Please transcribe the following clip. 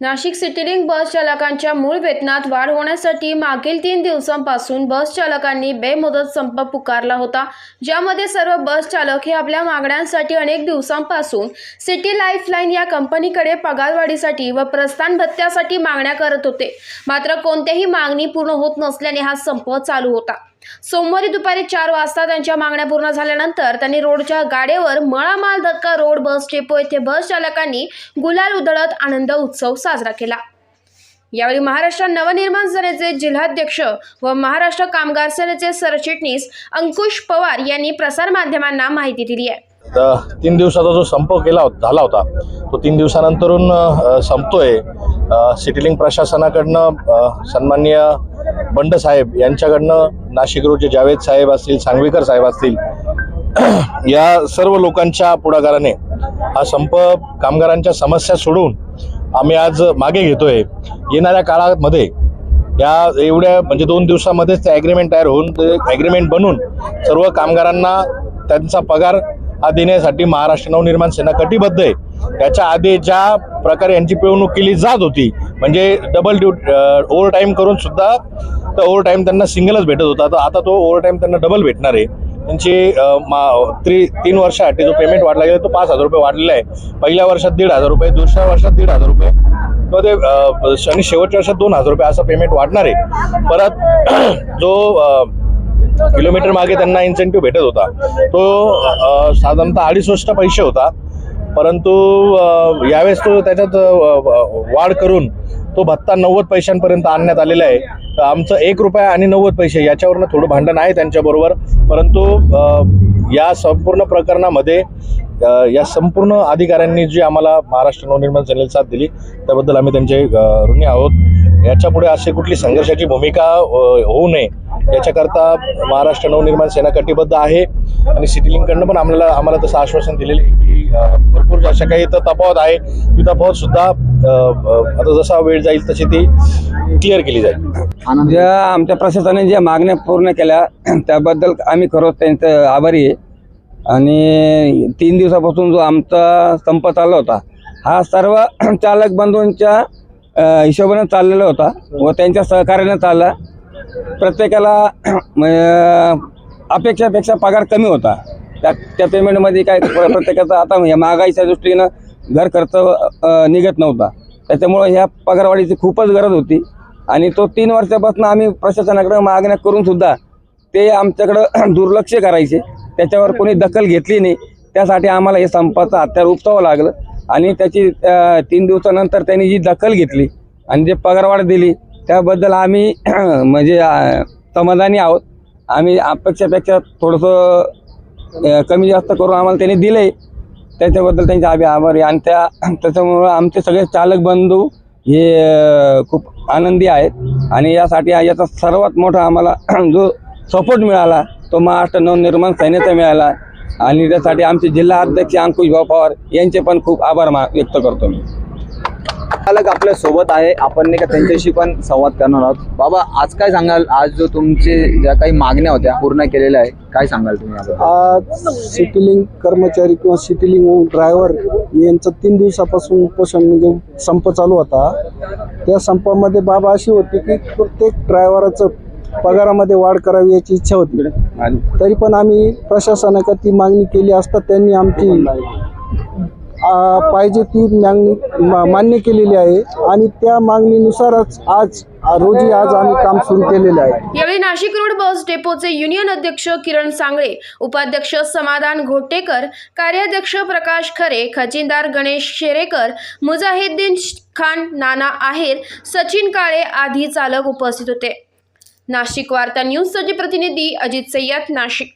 नाशिक सिटीलिंक बस चालकांच्या मूळ वेतनात वाढ होण्यासाठी मागील तीन दिवसांपासून बस चालकांनी बेमुदत संप पुकारला होता. ज्यामध्ये सर्व बस चालक हे आपल्या मागण्यांसाठी अनेक दिवसांपासून सिटी लाईफलाईन या कंपनीकडे पगारवाढीसाठी व प्रस्थान भत्त्यासाठी मागण्या करत होते. मात्र कोणत्याही मागणी पूर्ण होत नसल्याने हा संप चालू होता. सोमवारी दुपारी चार वाजता त्यांच्या मागण्या पूर्ण झाल्यानंतर त्यांनी रोडच्या गाड्यावर मळामाल धक्का रोड बस डेपो येथे बस चालकांनी गुलाल उधळत आनंद उत्सव साजरा केला. यावेळी महाराष्ट्र नवनिर्माण सेनेचे जिल्हाध्यक्ष व महाराष्ट्र कामगार सेनेचे सरचिटणीस अंकुश पवार यांनी प्रसारमाध्यमांना माहिती दिली आहे. तीन दिवसाचा जो संप केला होता झाला होता तो तीन दिवसानंतरून संपतोय. अ, सिटीलिंग प्रशासनाकडनं सन्मान्य सन्माननीय बंड साहेब यांच्याकडनं नाशिक रोडचे जावेद साहेब असतील सांगवीकर साहेब असतील या सर्व लोकांच्या पुढाकाराने हा संप कामगारांच्या समस्या सोडून आम्ही आज मागे घेतोय. येणाऱ्या काळामध्ये या एवढ्या म्हणजे दोन दिवसामध्येच ते ॲग्रीमेंट तयार होऊन ते ॲग्रीमेंट बनून सर्व कामगारांना त्यांचा पगार हा देण्यासाठी महाराष्ट्र नवनिर्माण सेना कटिबद्ध आहे. त्याच्या आधी ज्या प्रकारे यांची पिळवणूक केली जात होती म्हणजे डबल ड्यू ओव्हर टाईम करून सुद्धा तर ओव्हर टाईम त्यांना सिंगलच भेटत होता. तर आता तो ओव्हर टाईम त्यांना डबल भेटणार आहे. त्यांची मा त्री तीन वर्षासाठी जो पेमेंट वाढला गेला तो पाच हजार रुपये वाढलेला आहे. पहिल्या वर्षात दीड हजार रुपये दुसऱ्या वर्षात दीड हजार रुपये. किंवा ते आणि शेवटच्या वर्षात दोन हजार रुपये असं पेमेंट वाढणार आहे. परत जो किलोमीटर मागे त्यांना इन्सेंटिव्ह भेटत होता तो साधारणतः अडीच वर्ष पैसे होता. परंतु यावेळेस तो त्याच्यात वाढ करून तो भत्ता नव्वद पैशांपर्यंत आणण्यात आलेला आहे. तर आमचं एक रुपया आणि नव्वद पैसे याच्यावरनं थोडं भांडण आहे त्यांच्याबरोबर. परंतु या संपूर्ण प्रकरणामध्ये या संपूर्ण अधिकाऱ्यांनी जी आम्हाला महाराष्ट्र नवनिर्माण सेनेला साथ दिली त्याबद्दल आम्ही त्यांचे ऋणी आहोत. याच्यापुढे अशी कुठली संघर्षाची भूमिका होऊ नये याच्याकरता महाराष्ट्र नवनिर्माण सेना कटिबद्ध आहे. आणि सिटीलिंगकडनं पण आम्हाला आम्हाला तसं आश्वासन दिलेलं आहे की अशा काही इथं तफावत आहे. ती तफावत सुद्धा अ, अ, आता जसा वेळ जाईल तशी ती क्लिअर केली जाईल. ज्या आमच्या प्रशासनाने ज्या मागण्या पूर्ण केल्या त्याबद्दल आम्ही खरोच त्यांचं आभारी आहे. आणि तीन दिवसापासून जो आमचा संप चालला होता हा सर्व चालक बंधूंच्या हिशोबाने चाललेला होता व त्यांच्या सहकार्याने चालला. प्रत्येकाला अपेक्षापेक्षा पगार कमी होता. त्या त्या पेमेंटमध्ये काय प्रत्येकाचा आता या महागाईच्या दृष्टीनं घर खर्च निघत नव्हता. त्याच्यामुळं ह्या पगारवाढीची खूपच गरज होती. आणि तो तीन वर्षापासून आम्ही प्रशासनाकडे मागण्या करून सुद्धा ते आमच्याकडं दुर्लक्ष करायचे. त्याच्यावर कोणी दखल घेतली नाही. त्यासाठी आम्हाला हे संपाचं हत्यार उपसावं लागलं. आणि त्याची तीन दिवसानंतर त्यांनी जी दखल घेतली आणि जे पगारवाढ दिली त्याबद्दल आम्ही म्हणजे समाधानी आहोत. आम्ही अपेक्षापेक्षा थोडंसं कमी जास्त करून आम्हाला त्यांनी दिले. त्याच्याबद्दल त्यांचे आम्ही आभारी आणि त्या त्याच्यामुळं आमचे सगळे चालक बंधू हे खूप आनंदी आहेत. आणि यासाठी याचा सर्वात मोठा आम्हाला जो सपोर्ट मिळाला तो महाराष्ट्र नवनिर्माण सेनेचा मिळाला. आणि त्यासाठी आमचे जिल्हा अध्यक्ष अंकुश भाऊ पवार यांचे पण खूप आभार मा व्यक्त करतो मी. चालक आपल्यासोबत आहे. आपण नाही का त्यांच्याशी पण संवाद करणार आहोत. बाबा आज काय सांगाल? आज जो तुमचे ज्या काही मागण्या होत्या पूर्ण केलेल्या आहे काय सांगाल तुम्ही याबद्दल? आज सिटीलिंग कर्मचारी किंवा सिटीलिंग ड्रायव्हर यांचं तीन दिवसापासून उपोषण म्हणजे संप चालू होता. त्या संपामध्ये बाबा अशी होती की प्रत्येक ड्रायव्हराचं पगारामध्ये वाढ करावी याची इच्छा होती. तरी पण आम्ही प्रशासनाकडे ती मागणी केली असता त्यांनी आमची पाहिजे ती मागणी मान्य केलेली आहे. आणि त्या मागणीनुसारच आज रोजी आज आम्ही काम सुरू केलेलं आहे. यावेळी नाशिक रोड बस डेपोचे युनियन अध्यक्ष किरण सांगळे उपाध्यक्ष समाधान घोटेकर कार्याध्यक्ष प्रकाश खरे खजिनदार गणेश शेरेकर मुजाहिद्दीन खान नाना आहेर सचिन काळे आदी चालक उपस्थित होते. नाशिक वार्ता न्यूजसाठी प्रतिनिधी अजित सय्यद नाशिक.